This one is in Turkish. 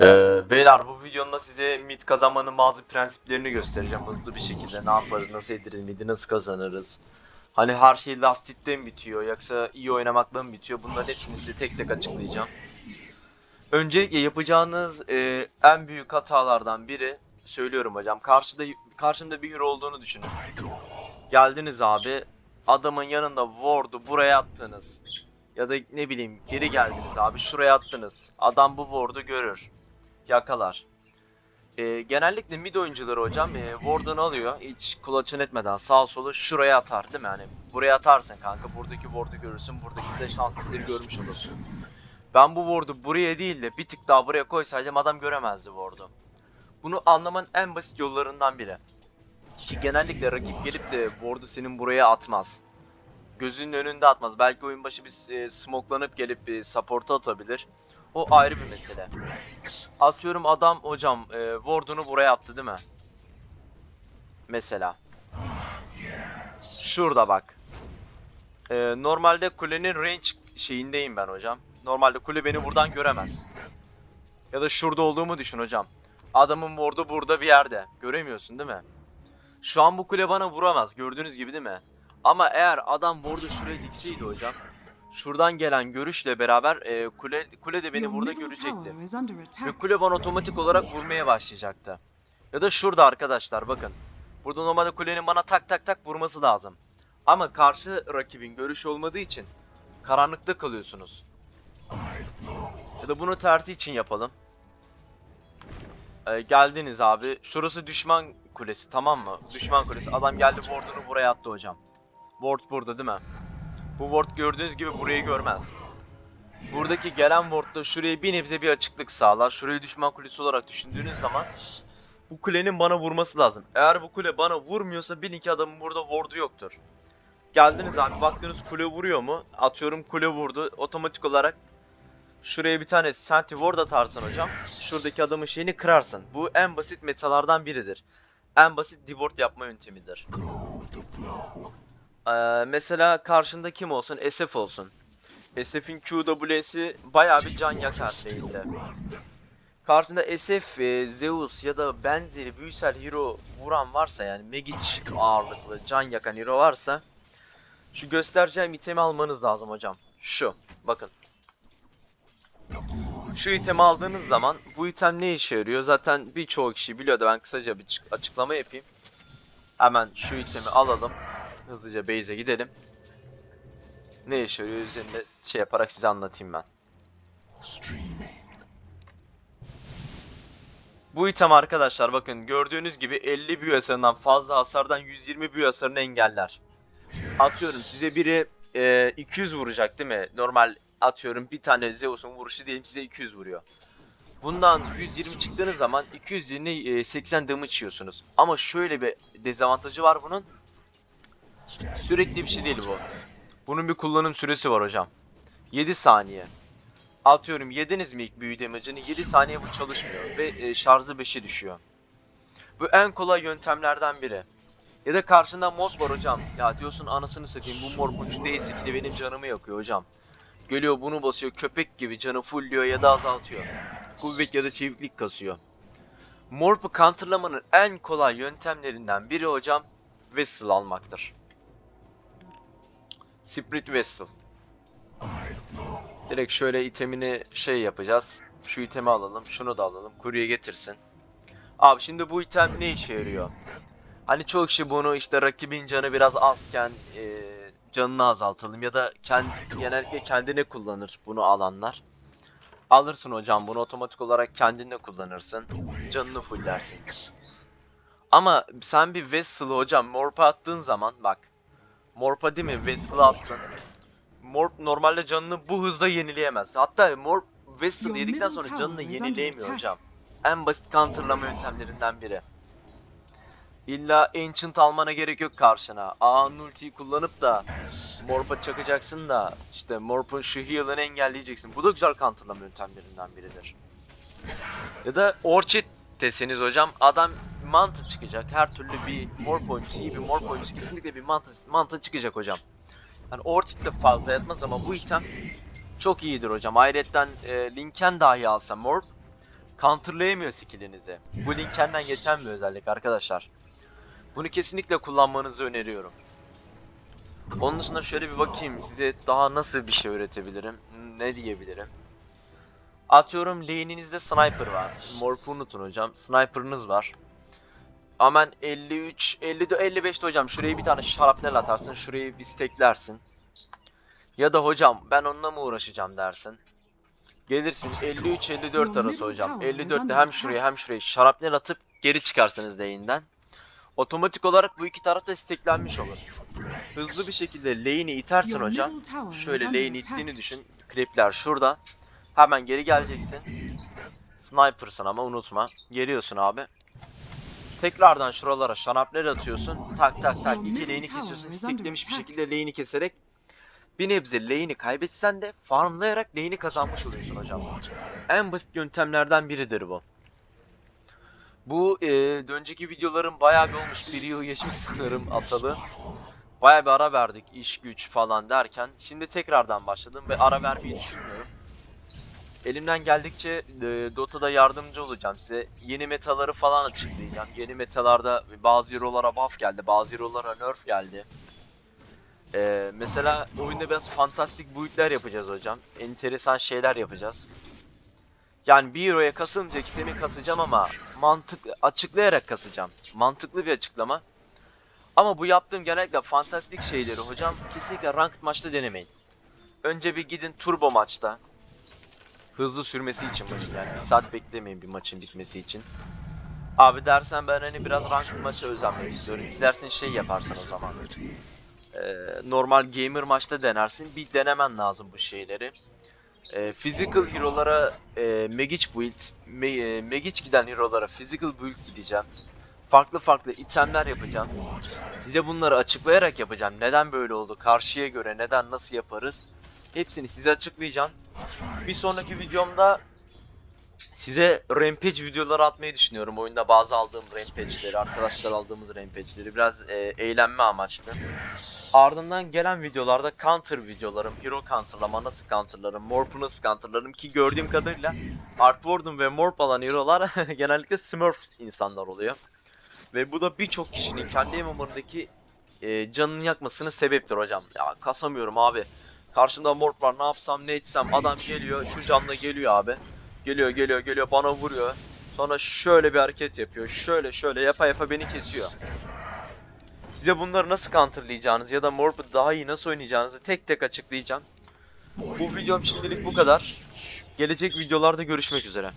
Ee, beyler bu videomda size mid kazanmanın bazı prensiplerini göstereceğim hızlı bir şekilde. Ne yaparız, nasıl ederiz, midi nasıl kazanırız. Hani her şey last hit'te mi bitiyor yoksa iyi oynamakla mı bitiyor bunların hepsini size tek tek açıklayacağım. Öncelikle yapacağınız e, en büyük hatalardan biri söylüyorum hocam. Karşıda karşımda bir hero olduğunu düşünün. Geldiniz abi adamın yanında ward'u buraya attınız. Ya da ne bileyim geri geldiniz abi şuraya attınız. Adam bu ward'u görür. Yakalar. Ee, genellikle mid oyuncuları hocam e, ward'unu alıyor. Hiç kulaçın etmeden sağ solu şuraya atar değil mi? Hani buraya atarsın kanka buradaki ward'u görürsün. Buradaki de şans eseri görmüş olursun. Ben bu ward'u buraya değil de bir tık daha buraya koysaydım adam göremezdi ward'u. Bunu anlamanın en basit yollarından biri. Ki genellikle rakip gelip de ward'u senin buraya atmaz. Gözünün önünde atmaz. Belki oyun başı bir e, smoklanıp gelip bir support'a atabilir. O ayrı bir mesele. Atıyorum adam hocam e, ward'unu buraya attı değil mi? Mesela. Şurada bak. E, normalde kulenin range şeyindeyim ben hocam. Normalde kule beni buradan göremez. Ya da şurada olduğumu düşün hocam. Adamın ward'u burada bir yerde. Göremiyorsun değil mi? Şu an bu kule bana vuramaz. Gördüğünüz gibi değil mi? Ama eğer adam ward'u şuraya dikseydi hocam. Şuradan gelen görüşle beraber e, kule kule de beni burada görecekti. Ve kule bana otomatik olarak vurmaya başlayacaktı. Ya da şurada arkadaşlar bakın. Burada normalde kulenin bana tak tak tak vurması lazım. Ama karşı rakibin görüşü olmadığı için karanlıkta kalıyorsunuz. Ya da bunu tersi için yapalım. Ee, geldiniz abi. Şurası düşman kulesi tamam mı? Düşman kulesi. Adam geldi ward'unu buraya attı hocam. Ward burada değil mi? Bu ward gördüğünüz gibi burayı görmez. Buradaki gelen ward da şuraya bir nebze bir açıklık sağlar. Şurayı düşman kulesi olarak düşündüğünüz zaman bu kulenin bana vurması lazım. Eğer bu kule bana vurmuyorsa bilin ki adamın burada ward'u yoktur. Geldiniz abi baktınız kule vuruyor mu? Atıyorum kule vurdu. Otomatik olarak şuraya bir tane senti ward atarsın hocam. Şuradaki adamın şeyini kırarsın. Bu en basit metalardan biridir. En basit divort yapma yöntemidir. Ee, mesela karşında kim olsun? SF olsun. SF'in QW'si bayağı bir can yakar lane'de. Karşında SF, e, Zeus ya da benzeri büyüsel hero vuran varsa yani Magic ağırlıklı can yakan hero varsa şu göstereceğim itemi almanız lazım hocam. Şu bakın. Şu itemi aldığınız zaman bu item ne işe yarıyor? Zaten birçoğu kişi biliyor da ben kısaca bir çık- açıklama yapayım. Hemen şu itemi alalım. Hızlıca base'e gidelim. Ne işe yarıyor üzerinde şey yaparak size anlatayım ben. Bu item arkadaşlar bakın gördüğünüz gibi 50 büyü hasarından fazla hasardan 120 büyü hasarını engeller. Atıyorum size biri e, 200 vuracak değil mi? Normal atıyorum bir tane Zeus'un vuruşu diyelim size 200 vuruyor. Bundan 120 çıktığınız zaman 200 yerine e, 80 damage yiyorsunuz. Ama şöyle bir dezavantajı var bunun. Sürekli bir şey değil bu. Bunun bir kullanım süresi var hocam. 7 saniye. Atıyorum yediniz mi ilk büyü damage'ını 7 saniye bu çalışmıyor ve e, şarjı 5'e düşüyor. Bu en kolay yöntemlerden biri. Ya da karşında mod var hocam. Ya diyorsun anasını satayım bu mor bu değilse de benim canımı yakıyor hocam. Geliyor bunu basıyor köpek gibi canı fullliyor ya da azaltıyor. Kuvvet ya da çeviklik kasıyor. Morp'u counterlamanın en kolay yöntemlerinden biri hocam Vessel almaktır. Spirit Vessel. Direkt şöyle itemini şey yapacağız. Şu itemi alalım, şunu da alalım. Kurye getirsin. Abi şimdi bu item ne işe yarıyor? Hani çoğu kişi bunu işte rakibin canı biraz azken e, canını azaltalım ya da kendi, genellikle kendine kullanır bunu alanlar. Alırsın hocam bunu otomatik olarak kendinde kullanırsın. Canını fulllersin. Ama sen bir Vessel'ı hocam Morp'a attığın zaman bak. Morp'a değil mi Vessel'ı attın. Morp normalde canını bu hızda yenileyemez. Hatta Morp Vessel Your yedikten sonra canını yenileyemiyor hocam. En basit counterlama yöntemlerinden biri. İlla Ancient almana gerek yok karşına. A'nın ultiyi kullanıp da Morp'a çakacaksın da işte Morp'un şu heal'ını engelleyeceksin. Bu da güzel counterlama yöntemlerinden biridir. Ya da Orchid deseniz hocam adam mantı çıkacak. Her türlü bir Morp oyuncusu iyi bir Morp oyuncusu kesinlikle bir mantı, mantı çıkacak hocam. Yani Orchid de fazla yatmaz ama bu item çok iyidir hocam. Ayrıca e, Linken dahi alsa Morp counterlayamıyor skillinizi. Bu Linken'den geçen bir özellik arkadaşlar. Bunu kesinlikle kullanmanızı öneriyorum. Onun dışında şöyle bir bakayım size daha nasıl bir şey öğretebilirim, ne diyebilirim. Atıyorum lane'inizde sniper var. Morp'u unutun hocam. Sniper'ınız var. Aman 53, 50, 55'te hocam şuraya bir tane şarapnel atarsın, şurayı bir steklersin. Ya da hocam ben onunla mı uğraşacağım dersin. Gelirsin 53-54 arası hocam. 54'te hem şuraya hem şuraya şarapnel atıp geri çıkarsınız lane'den. Otomatik olarak bu iki taraf da steklenmiş olur. Hızlı bir şekilde lane'i itersin hocam. Şöyle lane'i ittiğini düşün. Krepler şurada. Hemen geri geleceksin. Sniper'sın ama unutma. Geliyorsun abi. Tekrardan şuralara şanapler atıyorsun. Tak tak tak iki lane'i kesiyorsun. Steklemiş bir şekilde lane'i keserek bir nebze lane'i kaybetsen de farmlayarak lane'i kazanmış oluyorsun hocam. En basit yöntemlerden biridir bu. Bu e, önceki videoların bayağı bir olmuş. Bir yıl geçmiş sanırım atalı. Bayağı bir ara verdik iş güç falan derken. Şimdi tekrardan başladım ve ara vermeyi düşünmüyorum. Elimden geldikçe e, Dota'da yardımcı olacağım size. Yeni metaları falan açıklayacağım. Yeni metalarda bazı hero'lara buff geldi, bazı hero'lara nerf geldi. E, mesela oyunda biraz fantastik build'ler yapacağız hocam. Enteresan şeyler yapacağız. Yani bir hero'ya kasılınca kitemi kasacağım ama mantık açıklayarak kasacağım. Mantıklı bir açıklama. Ama bu yaptığım genellikle fantastik şeyleri hocam kesinlikle ranked maçta denemeyin. Önce bir gidin turbo maçta. Hızlı sürmesi için maçın yani bir saat beklemeyin bir maçın bitmesi için. Abi dersen ben hani biraz ranked maça özenmek istiyorum. Gidersin şey yaparsın o zaman. Ee, normal gamer maçta denersin. Bir denemen lazım bu şeyleri. Ee, physical hero'lara e, Magic build, me, e, Magic giden hero'lara physical build gideceğim. Farklı farklı itemler yapacağım. Size bunları açıklayarak yapacağım. Neden böyle oldu? Karşıya göre neden nasıl yaparız? Hepsini size açıklayacağım. Bir sonraki videomda size rampage videoları atmayı düşünüyorum. Oyunda bazı aldığım rampage'leri, arkadaşlar aldığımız rampage'leri biraz e, eğlenme amaçlı. Ardından gelen videolarda counter videolarım, hero counterlama nasıl counterlarım, morp'u nasıl counterlarım ki gördüğüm kadarıyla Art ve morp alan hero'lar genellikle smurf insanlar oluyor. Ve bu da birçok kişinin kendi MMO'daki e, canını yakmasının sebeptir hocam. Ya kasamıyorum abi. Karşımda morp var ne yapsam ne etsem adam geliyor şu canla geliyor abi. Geliyor geliyor geliyor bana vuruyor. Sonra şöyle bir hareket yapıyor. Şöyle şöyle yapa yapa beni kesiyor. Size bunları nasıl counterlayacağınız ya da morp'u daha iyi nasıl oynayacağınızı tek tek açıklayacağım. Bu videom şimdilik bu kadar. Gelecek videolarda görüşmek üzere.